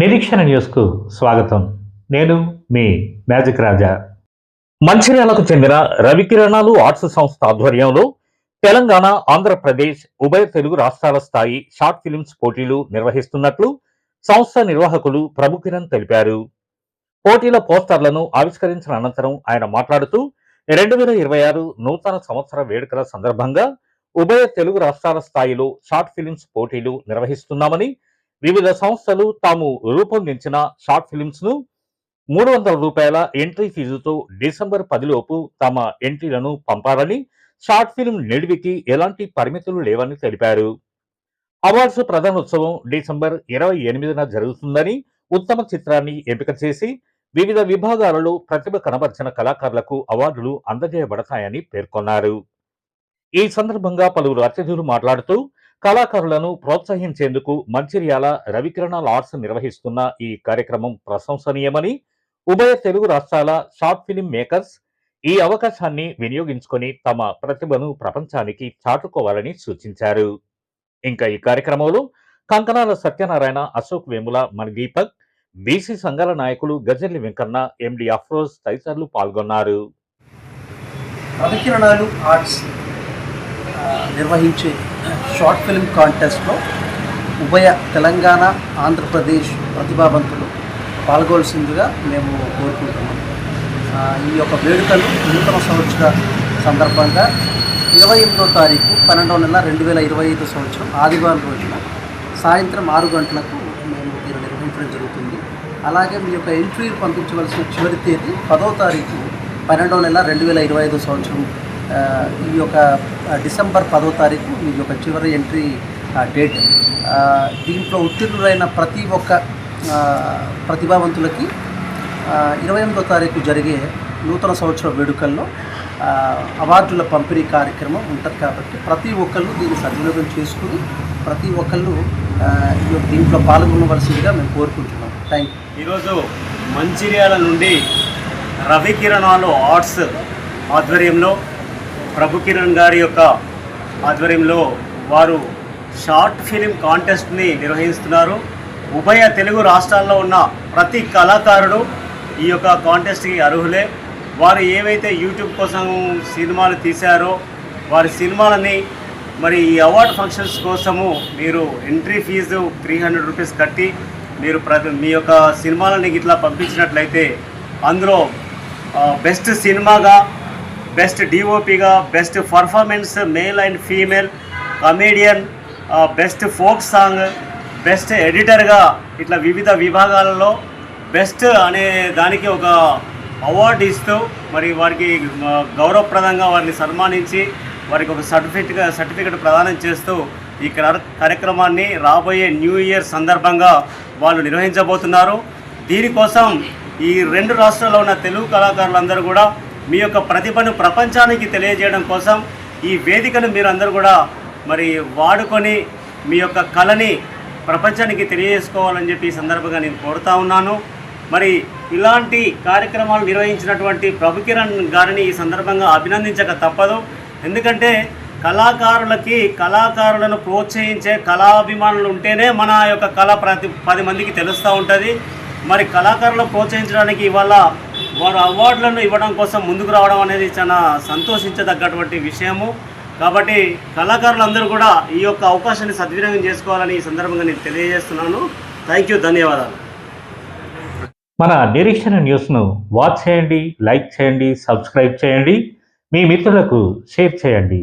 నిరీక్షణ న్యూస్కు స్వాగతం. నేను మీ మ్యాజిక్ రాజా. మంచిర్యాలకు చెందిన రవికిరణాలు ఆర్ట్స్ సంస్థ ఆధ్వర్యంలో తెలంగాణ ఆంధ్రప్రదేశ్ ఉభయ తెలుగు రాష్ట్రాల స్థాయి షార్ట్ ఫిలిమ్స్ పోటీలు నిర్వహిస్తున్నట్లు సంస్థ నిర్వాహకులు ప్రభుకిరణ్ తెలిపారు. పోటీల పోస్టర్లను ఆవిష్కరించిన అనంతరం ఆయన మాట్లాడుతూ రెండు వేల ఇరవై ఆరు నూతన సంవత్సర వేడుకల సందర్భంగా ఉభయ తెలుగు రాష్ట్రాల స్థాయిలో షార్ట్ ఫిలిమ్స్ పోటీలు నిర్వహిస్తున్నామని వివిధ సంస్థలు తాము రూపొందించిన షార్ట్ ఫిలిమ్స్ను మూడు వందల రూపాయల ఎంట్రీ ఫీజుతో డిసెంబర్ పదిలోపు తమ ఎంట్రీలను పంపాలని షార్ట్ ఫిల్మ్ నిడివికి ఎలాంటి పరిమితులు లేవని తెలిపారు. అవార్డ్స్ ప్రధానోత్సవం డిసెంబర్ ఇరవై ఎనిమిదిన జరుగుతుందని ఉత్తమ చిత్రాన్ని ఎంపిక చేసి వివిధ విభాగాలలో ప్రతిభ కనబర్చిన కళాకారులకు అవార్డులు అందజేయబడతాయని పేర్కొన్నారు. ఈ సందర్భంగా పలువురు అతిథులు మాట్లాడుతూ కళాకారులను ప్రోత్సహించేందుకు మంచిర్యాల రవికిరణాల ఆర్ట్స్ నిర్వహిస్తున్న ఈ కార్యక్రమం ప్రశంసనీయమని ఉభయ తెలుగు రాష్ట్రాల షార్ట్ ఫిలిం మేకర్స్ ఈ అవకాశాన్ని వినియోగించుకొని తమ ప్రతిభను ప్రపంచానికి చాటుకోవాలని సూచించారు. ఇంకా ఈ కార్యక్రమంలో కంకణాల సత్యనారాయణ అశోక్ వేముల మణి దీపక్ బీసీ సంఘాల నాయకులు గజల్లి వెంకన్న ఎండి అఫ్రోజ్ తదితరులు పాల్గొన్నారు. రవికిరణాలు ఆర్ట్స్. నిర్వహించే షార్ట్ ఫిల్మ్ కాంటెస్ట్లో ఉభయ తెలంగాణ ఆంధ్రప్రదేశ్ ప్రతిభావంతులు పాల్గొల్సిందిగా మేము కోరుకుంటున్నాం. ఈ యొక్క వేడుకలు నూతన సంవత్సర సందర్భంగా ఇరవై ఎనిమిదో తారీఖు పన్నెండవ నెల రెండు వేల ఇరవై ఐదు సంవత్సరం ఆదివారం రోజున సాయంత్రం ఆరు గంటలకు మేము దీన్ని నిర్వహించడం జరుగుతుంది. అలాగే మీ యొక్క ఎంట్రీలు పంపించవలసిన చివరి తేదీ పదో తారీఖు పన్నెండవ నెల రెండు వేల ఇరవై ఐదు సంవత్సరం ఈ యొక్క డిసెంబర్ పదో తారీఖు ఈ యొక్క చివరి ఎంట్రీ డేట్. దీంట్లో ఉత్తీర్ణులైన ప్రతి ఒక్క ప్రతిభావంతులకి ఇరవై ఎనిమిదో తారీఖు జరిగే నూతన సంవత్సర వేడుకల్లో అవార్డుల పంపిణీ కార్యక్రమం ఉంటుంది కాబట్టి ప్రతి ఒక్కళ్ళు దీన్ని సద్వినియోగం చేసుకుని ప్రతి ఒక్కళ్ళు ఈ దీంట్లో పాల్గొనవలసిందిగా మేము కోరుకుంటున్నాం. థ్యాంక్ యూ ఈరోజు మంచిర్యాల నుండి రవికిరణాలు ఆర్ట్స్ ఆధ్వర్యంలో ప్రభు కిరణ్ గారి యొక్క ఆధ్వర్యంలో వారు షార్ట్ ఫిలిం కాంటెస్ట్ని నిర్వహిస్తున్నారు. ఉభయ తెలుగు రాష్ట్రాల్లో ఉన్న ప్రతి కళాకారుడు ఈ యొక్క కాంటెస్ట్కి అర్హులే. వారు ఏవైతే యూట్యూబ్ కోసం సినిమాలు తీశారో వారి సినిమాలని మరి ఈ అవార్డ్ ఫంక్షన్స్ కోసము మీరు entry fee three hundred rupees కట్టి మీరు ప్రతి మీ యొక్క సినిమాలని ఇట్లా పంపించినట్లయితే అందులో బెస్ట్ సినిమాగా best డిఓపిగా best performance male and female comedian best folk song best ఎడిటర్గా ఇట్లా వివిధ విభాగాలలో బెస్ట్ అనే దానికి ఒక అవార్డు ఇస్తూ మరి వారికి గౌరవప్రదంగా వారిని సన్మానించి వారికి ఒక సర్టిఫికేట్ సర్టిఫికేట్ ప్రదానం చేస్తూ ఈ కార్యక్రమాన్ని రాబోయే న్యూ ఇయర్ సందర్భంగా వాళ్ళు నిర్వహించబోతున్నారు. దీనికోసం ఈ రెండు రాష్ట్రాల్లో ఉన్న తెలుగు కళాకారులందరూ కూడా మీ యొక్క ప్రతిభను ప్రపంచానికి తెలియజేయడం కోసం ఈ వేదికను మీరు అందరూ కూడా మరి వాడుకొని మీ యొక్క కళని ప్రపంచానికి తెలియజేసుకోవాలని చెప్పి ఈ సందర్భంగా నేను కోరుతా ఉన్నాను. మరి ఇలాంటి కార్యక్రమాలు నిర్వహించినటువంటి ప్రభు కిరణ్ గారిని ఈ సందర్భంగా అభినందించక తప్పదు. ఎందుకంటే కళాకారులకి కళాకారులను ప్రోత్సహించే కళాభిమానులు ఉంటేనే మన యొక్క కళ ప్రతి పది మందికి తెలుస్తూ ఉంటుంది. మరి కళాకారులను ప్రోత్సహించడానికి ఇవాళ వారు అవార్డులను ఇవ్వడం కోసం ముందుకు రావడం అనేది చాలా సంతోషించదగ్గటువంటి విషయము. కాబట్టి కళాకారులందరూ కూడా ఈ యొక్క అవకాశాన్ని సద్వినియోగం చేసుకోవాలని ఈ సందర్భంగా నేను తెలియజేస్తున్నాను. థ్యాంక్ యూ ధన్యవాదాలు. మన నిరీక్షణ న్యూస్ను వాచ్ చేయండి లైక్ చేయండి సబ్స్క్రైబ్ చేయండి. మీ మిత్రులకు షేర్ చేయండి.